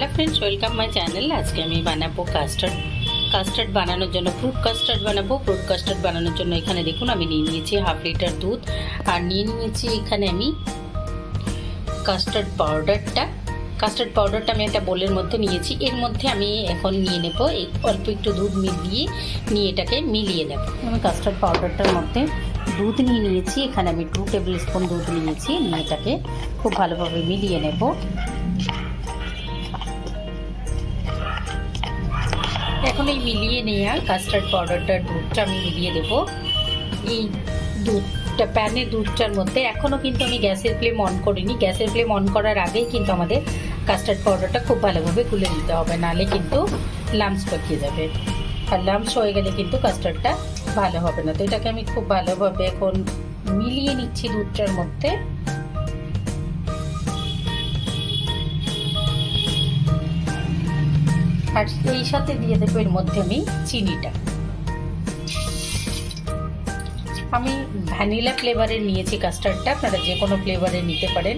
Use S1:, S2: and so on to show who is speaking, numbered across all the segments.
S1: Hello friends welcome my channel আজকে আমি বানাবো কাস্টার্ড কাস্টার্ড বানানোর জন্য ফ্রুট কাস্টার্ড বানাবো। ফ্রুট কাস্টার্ড বানানোর জন্য এখানে দেখুন, আমি নিয়ে নিয়েছি হাফ লিটার দুধ। আর নিয়ে নিয়েছি এখানে আমি কাস্টার্ড পাউডারটা কাস্টার্ড পাউডারটা আমি একটা বোলের মধ্যে নিয়েছি। এর মধ্যে আমি এখন নিয়ে নেব অল্প একটু দুধ মিলিয়ে, নিয়ে এটাকে মিলিয়ে নেব। আমি কাস্টার্ড পাউডারটার মধ্যে দুধ নিয়ে নিয়েছি। এখানে আমি টু টেবিল স্পুন দুধ নিয়েছি। নিয়ে এটাকে খুব ভালোভাবে মিলিয়ে নেব। এখন এই মিলিয়ে নেওয়া কাস্টার্ড পাউডারটার দুধটা আমি মিলিয়ে দেবো। এই দুধটা, প্যানের দুধটার মধ্যে। এখনও কিন্তু আমি গ্যাসের ফ্লেম অন করিনি। গ্যাসের ফ্লেম অন করার আগেই কিন্তু আমাদের কাস্টার্ড পাউডারটা খুব ভালোভাবে গুলে নিতে হবে। নাহলে কিন্তু লামস পাকিয়ে যাবে। আর লামস হয়ে গেলে কিন্তু কাস্টার্ডটা ভালো হবে না। তো এটাকে আমি খুব ভালোভাবে এখন মিলিয়ে নিচ্ছি দুধটার মধ্যে। আর এই সাথে দিয়ে দেবো এর মধ্যে আমি চিনিটা। আমি ভ্যানিলা ফ্লেভারের নিয়েছি কাস্টার্ডটা আপনারা যে কোনো ফ্লেভারের নিতে পারেন।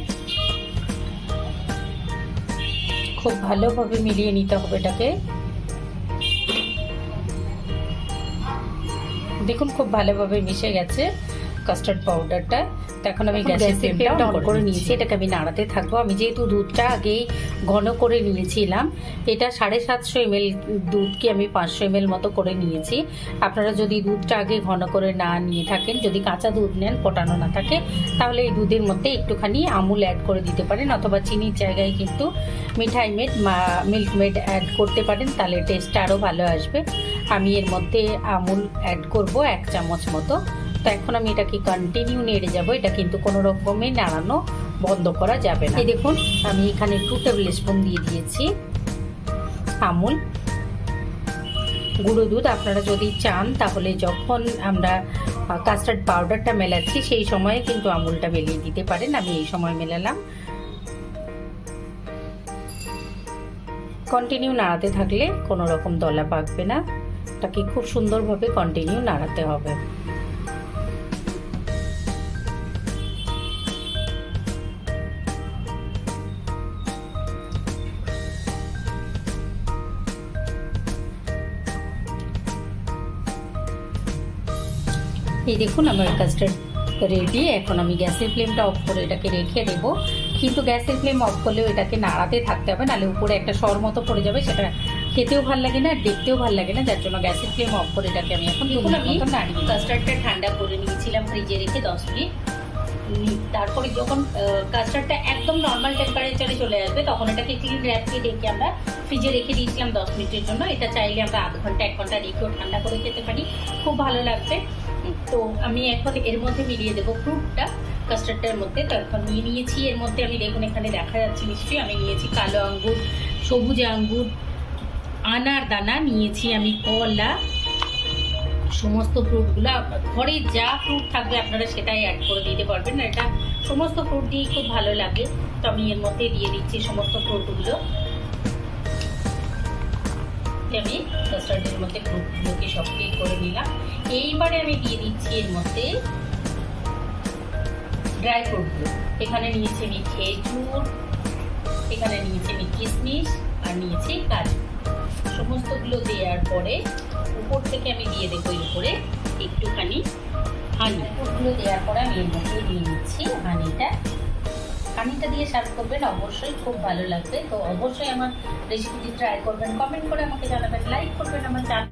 S1: খুব ভালোভাবে মিলিয়ে নিতে হবে এটাকে। দেখুন, খুব ভালোভাবে মিশে গেছে। কাস্টার্ড পাউডারটা এখন আমি গ্যাসের ফ্লেমটা অন করে নিয়েছি এটাকে আমি নাড়াতে থাকব। আমি যেহেতু দুধটা আগেই ঘন করে নিয়েছিলাম এটা সাড়ে সাতশো এমএল দুধকে আমি পাঁচশো এমএল মতো করে নিয়েছি। আপনারা যদি দুধটা আগে ঘন করে না নিয়ে থাকেন যদি কাঁচা দুধ নেন ফোটানো না থাকে তাহলে এই দুধের মধ্যে একটুখানি আমুল অ্যাড করে দিতে পারেন অথবা চিনির জায়গায় কিন্তু মিঠাই মেড মিল্ক মেড অ্যাড করতে পারেন তাহলে টেস্টটা আরও ভালো আসবে। আমি এর মধ্যে আমুল অ্যাড করব এক চামচ মতো। তো এখন আমি এটাকে কন্টিনিউ নেড়ে যাব। এটা কিন্তু কোনো রকমে নাড়ানো বন্ধ করা যাবে না। এই দেখুন, আমি এখানে টু টেবিল স্পুন দিয়ে দিয়েছি আমুল। গুঁড়ো দুধ আপনারা যদি চান, তাহলে যখন আমরা কাস্টার্ড পাউডারটা মেলাচ্ছি, সেই সময়ে কিন্তু আমুলটা মেলিয়ে দিতে পারেন। আমি এই সময় মেলালাম। কন্টিনিউ নাড়াতে থাকলে কোনো রকম দলা পাকবে না। তাকে খুব সুন্দরভাবে কন্টিনিউ নাড়াতে হবে। এই দেখুন আমার কাস্টার্ড রেডি এখন আমি গ্যাসের ফ্লেমটা অফ করে এটাকে রেখে দেবো। কিন্তু গ্যাসের ফ্লেম অফ করলেও এটাকে নাড়াতে থাকতে হবে নাহলে উপরে একটা সর মতো পড়ে যাবে সেটা খেতেও ভালো লাগে না দেখতেও ভালো লাগে না যার জন্য গ্যাসের ফ্লেম অফ করে এটাকে আমি এখন দেখুন আমি কাস্টার্ডটা ঠান্ডা করে নিয়েছিলাম ফ্রিজে রেখে দশ মিনিট। তারপরে যখন কাস্টার্ডটা একদম নর্মাল টেম্পারেচারে চলে আসবে তখন এটাকে ক্লিন র্যাপ দিয়ে রেখে আমরা ফ্রিজে রেখে দিয়েছিলাম দশ মিনিটের জন্য এটা চাইলে আমরা আধ ঘণ্টা এক ঘণ্টা রেখেও ঠান্ডা করে খেতে পারি। খুব ভালো লাগবে। তো আমি এখন এর মধ্যে মিলিয়ে দেবো ফ্রুটটা কাস্টার্ডটার মধ্যে। তো এখন নিয়ে নিয়েছি। এর মধ্যে আমি দেখুন, এখানে দেখা যাচ্ছে নিশ্চয়ই আমি নিয়েছি কালো আঙ্গুর, সবুজ আঙ্গুর, আনার দানা নিয়েছি আমি, কলা, সমস্ত ফ্রুটগুলো ঘরে যা ফ্রুট থাকবে আপনারা সেটাই অ্যাড করে দিতে পারবেন। এটা সমস্ত ফ্রুট দিয়েই খুব ভালো লাগে। তো আমি এর মধ্যে দিয়ে দিচ্ছি সমস্ত ফ্রুটগুলো আমি কাস্টার্ডের মধ্যে ফ্রুটগুলোকে সবকে করে নিলাম। এইবারে আমি দিয়ে দিচ্ছি এর মধ্যে ড্রাই ফ্রুটগুলো এখানে নিয়েছি আমি খেজুর, এখানে নিয়েছি আমি কিশমিশ আর নিয়েছি কাজু। সমস্তগুলো দেওয়ার পরে উপর থেকে আমি দিয়ে দেবো এর উপরে একটুখানি হানি ওগুলো দেওয়ার পরে আমি এর মধ্যে দিয়ে নিচ্ছি হানিটা হানিটা দিয়ে সার্ভ করবেন, অবশ্যই খুব ভালো লাগবে। তো অবশ্যই আমার রেসিপিটি ট্রাই করবেন। কমেন্ট করে আমাকে জানাবেন লাইক করবেন আমার চ্যানেল